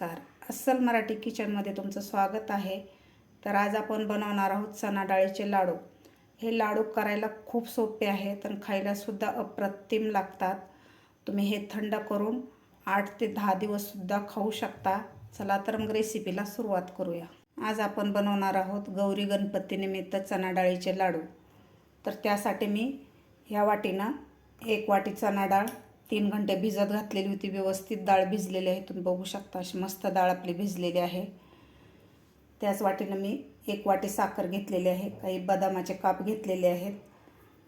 नमस्कार. अस्सल मराठी किचनमध्ये तुमचं स्वागत आहे. तर आज आपण बनवणार आहोत चणा डाळीचे लाडू. हे लाडू करायला खूप सोपे आहेत आणि खायलासुद्धा अप्रतिम लागतात. तुम्ही हे थंड करून आठ ते दहा दिवससुद्धा खाऊ शकता. चला तर मग रेसिपीला सुरुवात करूया. आज आपण बनवणार आहोत गौरी गणपतीनिमित्त चणा डाळीचे लाडू. तर त्यासाठी मी ह्या वाटीनं एक वाटी चणा डाळ तीन घंटे भिजत घातलेली होती व्यवस्थित डाळ भिजलेली आहे. तुम्ही बघू शकता अशी मस्त डाळ आपली भिजलेली आहे. त्याच वाटीनं मी एक वाटी साखर घेतलेली आहे. काही बदामाचे काप घेतलेले आहेत.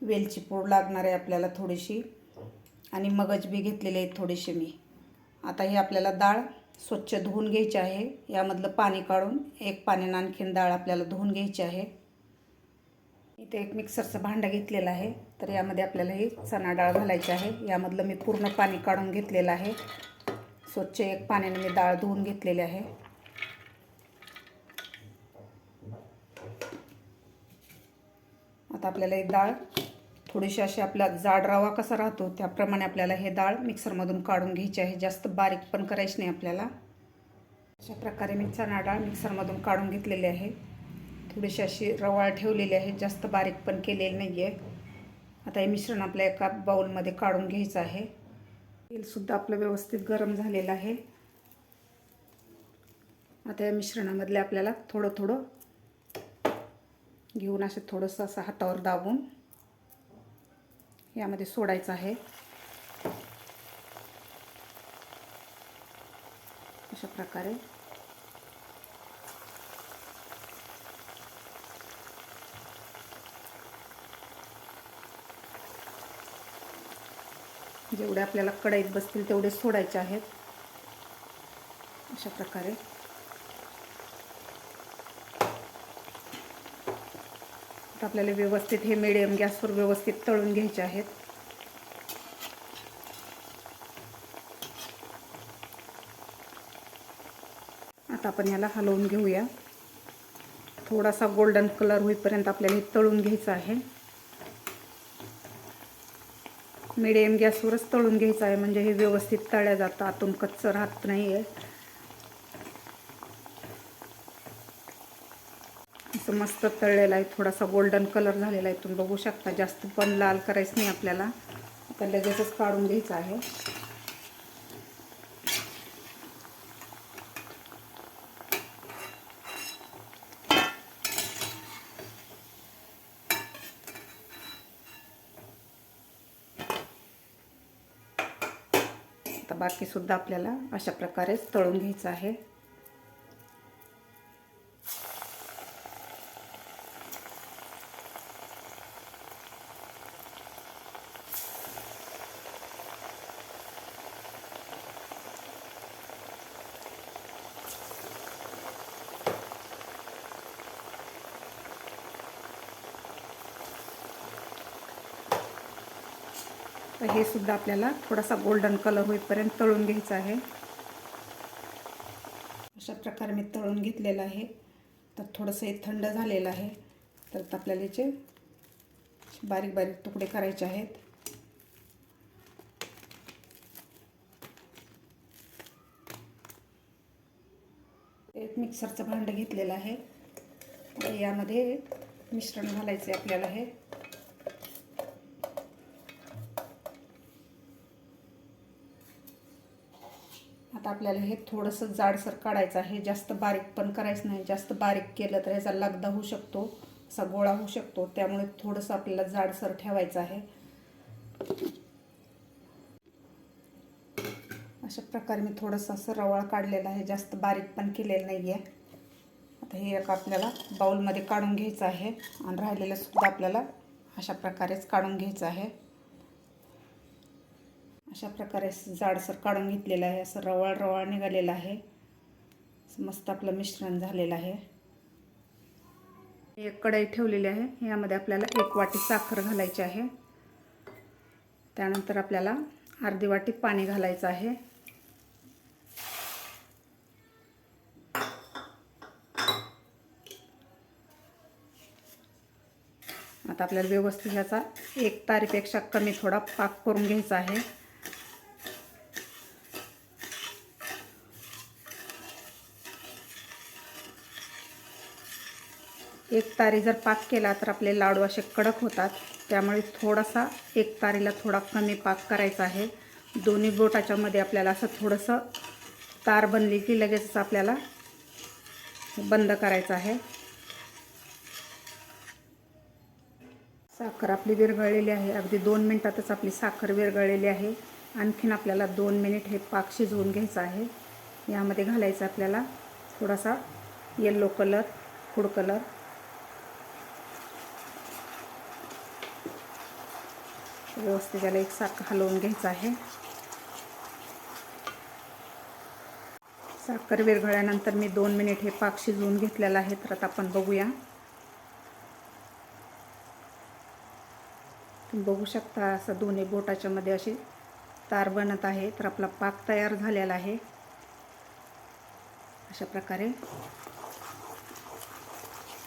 वेलची पूड लागणार आहे आपल्याला थोडीशी. आणि मगज बी घेतलेले आहेत थोडीशी मी. आता ही आपल्याला डाळ स्वच्छ धुवून घ्यायची आहे. यामधलं पाणी काढून एक पाण्यानं आणखीन डाळ आपल्याला धुवून घ्यायची आहे. इथे एक मिक्सरचं भांडं घेतलेलं आहे. तर यामध्ये आपल्याला ही चणा डाळ घालायची आहे. यामधलं मी पूर्ण पाणी काढून घेतलेलं आहे. स्वच्छ एक पाण्याने मी डाळ धुवून घेतलेली आहे. आता आपल्याला ही डाळ थोडीशी अशी आपला जाड रवा कसा राहतो त्याप्रमाणे आपल्याला हे डाळ मिक्सरमधून काढून घ्यायची आहे. जास्त बारीक पण करायची नाही आपल्याला. अशा प्रकारे मी चणा डाळ मिक्सरमधून काढून घेतलेली आहे. थोडीशी अशी रवाळ ठेवलेली आहे जास्त बारीक पण केलेली नाही आहे आता हे मिश्रण आपल्या एका बाऊलमध्ये काढून घ्यायचं आहे. तेलसुद्धा आपलं व्यवस्थित गरम झालेलं आहे. आता या मिश्रणामधले आपल्याला थोडं थोडं घेऊन असे थोडंसं असं हातावर दाबून यामध्ये सोडायचं आहे. अशा प्रकारे जेवढे आपल्याला कढईत बसतील तेवढे सोडायचे आहेत. अशा प्रकारे. आता आपल्याला व्यवस्थित हे मिडियम गॅसवर व्यवस्थित तळून घ्यायचे आहेत. आता आपण याला हलवून घेऊया. थोडासा गोल्डन कलर होईपर्यंत आपल्याला हे तळून घ्यायचं आहे. मिडियम गॅसवरच तळून घ्यायचं आहे म्हणजे हे व्यवस्थित तळ्या जातं आतून कच्चं राहत नाही आहे असं मस्त तळलेलं आहे थोडासा गोल्डन कलर झालेला आहे तुम्ही बघू शकता जास्त पण लाल करायचं नाही आपल्याला. आता लगेचच काढून घ्यायचं आहे. आता बाकीसुद्धा आपल्याला अशा प्रकारेच तळून घ्यायचं आहे. तर हे सुद्धा आपल्याला थोडासा गोल्डन कलर होईपर्यंत तळून घ्यायचं आहे. अशा प्रकारे मी तळून घेतलेलं आहे. तर थोडंसं हे थंड झालेलं आहे. तर आपल्याला याचे बारीक बारीक तुकडे करायचे आहेत. एक मिक्सरचं भांडं घेतलेलं आहे. यामध्ये मिश्रण घालायचं आहे आपल्याला हे. आता आपल्याला हे थोडंसं जाडसर काढायचं आहे. जास्त बारीक पण करायचं नाही. जास्त बारीक केलं तर ह्याचा लगदा होऊ शकतो असा गोळा होऊ शकतो. त्यामुळे थोडंसं आपल्याला जाडसर ठेवायचं आहे. अशा प्रकारे मी थोडंसं असं रवाळ काढलेलं आहे. जास्त बारीक पण केलेलं नाही आहे आता हे एक आपल्याला बाऊलमध्ये काढून घ्यायचं आहे. आणि राहिलेलं सुद्धा आपल्याला अशा प्रकारेच काढून घ्यायचं आहे. अशा प्रकारे जाडसर काढून घेतलेलं आहे. असं रवाळ रवाळ निघालेलं आहे. मस्त आपलं मिश्रण झालेलं आहे. एक कढई ठेवलेली आहे. यामध्ये आपल्याला एक वाटी साखर घालायची आहे. त्यानंतर आपल्याला अर्धी वाटी पाणी घालायचं आहे. आता आपल्याला व्यवस्थित ह्याचा एक तारीपेक्षा कमी थोडा पाक करून घ्यायचा आहे. एक तारी जर पाक केला तर आपले लाडू असे कडक होतात. त्यामुळे थोडासा एक तारीला थोडा कमी पाक करायचा आहे. दोन्ही बोटाच्यामध्ये आपल्याला असं थोडंसं तार बनली की लगेचच आपल्याला बंद करायचं आहे. साखर आपली विरघळलेली आहे. अगदी दोन मिनटातच आपली साखर विरघळलेली आहे. आणखीन आपल्याला दोन मिनिट हे पाक शिजवून घ्यायचं आहे. यामध्ये घालायचं आपल्याला थोडासा येल्लो कलर फूड कलर व्यवस्थित त्याला एक साखर हलवून घ्यायचं आहे. साखर विरघळल्यानंतर मी दोन मिनिट हे पाक शिजवून घेतलेला आहे तर आता आपण बघूया. तुम्ही बघू शकता असं दोन्ही बोटाच्या मध्ये अशी तार बनत आहे तर आपला पाक तयार झालेला आहे. अशा प्रकारे.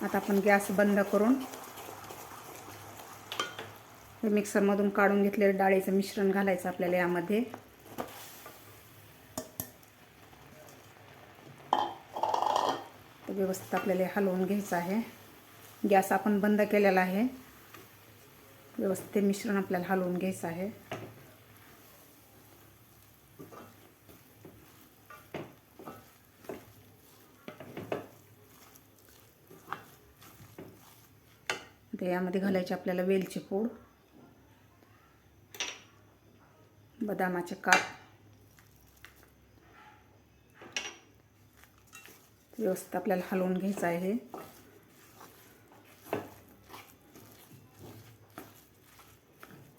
आता आपण गॅस बंद करून हे मिक्सरमधून काढून घेतलेलं डाळीचं मिश्रण घालायचं आपल्याला यामध्ये. व्यवस्थित आपल्याला हलवून घ्यायचं आहे. गॅस आपण बंद केलेला आहे. व्यवस्थित ते मिश्रण आपल्याला हलवून घ्यायचं आहे. यामध्ये घालायचे आपल्याला वेलची पूड. बदामाचे काप व्यवस्थित आपल्याला हलवून घ्यायचं आहे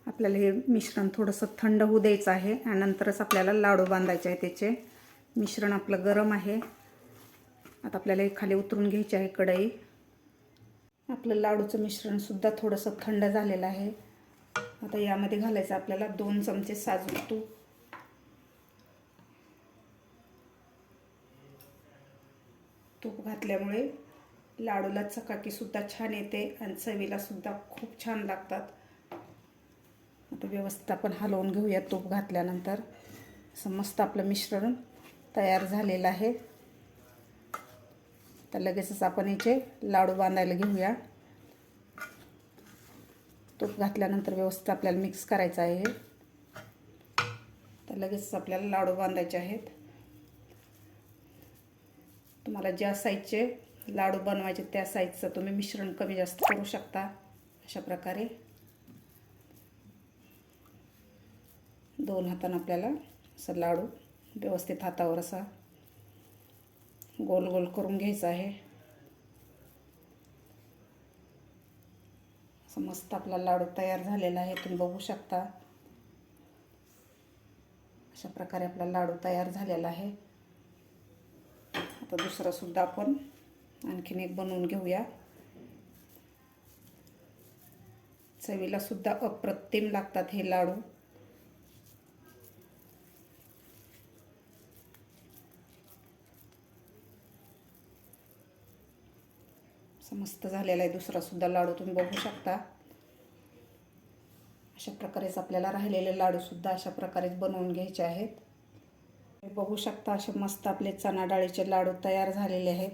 आपल्याला हे मिश्रण थोडंसं थंड होऊ द्यायचं आहे आणि नंतरच आपल्याला लाडू बांधायचे आहे त्याचे मिश्रण आपलं गरम आहे आता आपल्याला हे खाली उतरून घ्यायचे आहे कढई आपलं लाडूचं मिश्रणसुद्धा थोडंसं थंड झालेलं आहे आता यामध्ये घालायचं आपल्याला दोन चमचे साजूक तूप. तूप घातल्यामुळे लाडूला चकाकीसुद्धा छान येते आणि चवीलासुद्धा खूप छान लागतात. आता व्यवस्थित आपण हलवून घेऊया तूप घातल्यानंतर. असं मस्त आपलं मिश्रण तयार झालेलं आहे. तर लगेचच आपण याचे लाडू बांधायला घेऊया. तूप घातल्यानंतर व्यवस्थित आपल्याला मिक्स करायचं आहे. तर लगेच आपल्याला लाडू बांधायचे आहेत. तुम्हाला ज्या साईजचे लाडू बनवायचे त्या साईजचं तुम्ही मिश्रण कमी जास्त करू शकता अशा प्रकारे. दोन हातानं आपल्याला असं लाडू व्यवस्थित हातावर असा गोल गोल करून घ्यायचा आहे. असं मस्त आपला लाडू तयार झालेला आहे तुम्ही बघू शकता. अशा प्रकारे आपला लाडू तयार झालेला आहे. आता दुसरा सुद्धा आपण आणखीन एक बनवून घेऊया. चवीला सुद्धा अप्रतिम लागतात हे लाडू. मस्त झालेला आहे दुसरा सुद्धा लाडू तुम्ही बघू शकता. अशा प्रकारेच आपल्याला राहिलेले लाडूसुद्धा अशा प्रकारेच बनवून घ्यायचे आहेत. बघू शकता असे मस्त आपले चणा डाळीचे लाडू तयार झालेले आहेत.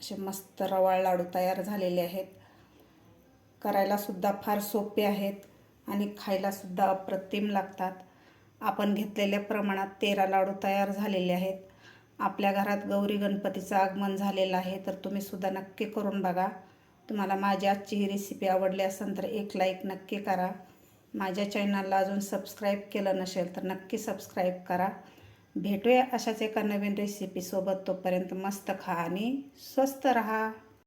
असे मस्त रवाळ लाडू तयार झालेले आहेत. करायलासुद्धा फार सोपे आहेत आणि खायलासुद्धा अप्रतिम लागतात. आपण घेतलेल्या प्रमाणात तेरा लाडू तयार झालेले आहेत. आपल्या घरात गौरी गणपतीचं आगमन झालेलं आहे तर तुम्ही सुद्धा नक्की करून बघा. तुम्हाला माझी आजची ही रेसिपी आवडली असेल तर एक लाईक नक्की करा. माझ्या चॅनलला अजून सबस्क्राईब केलं नसेल तर नक्की सबस्क्राईब करा. भेटूया अशाच एका नवीन रेसिपीसोबत तोपर्यंत मस्त खा आणि स्वस्त रहा.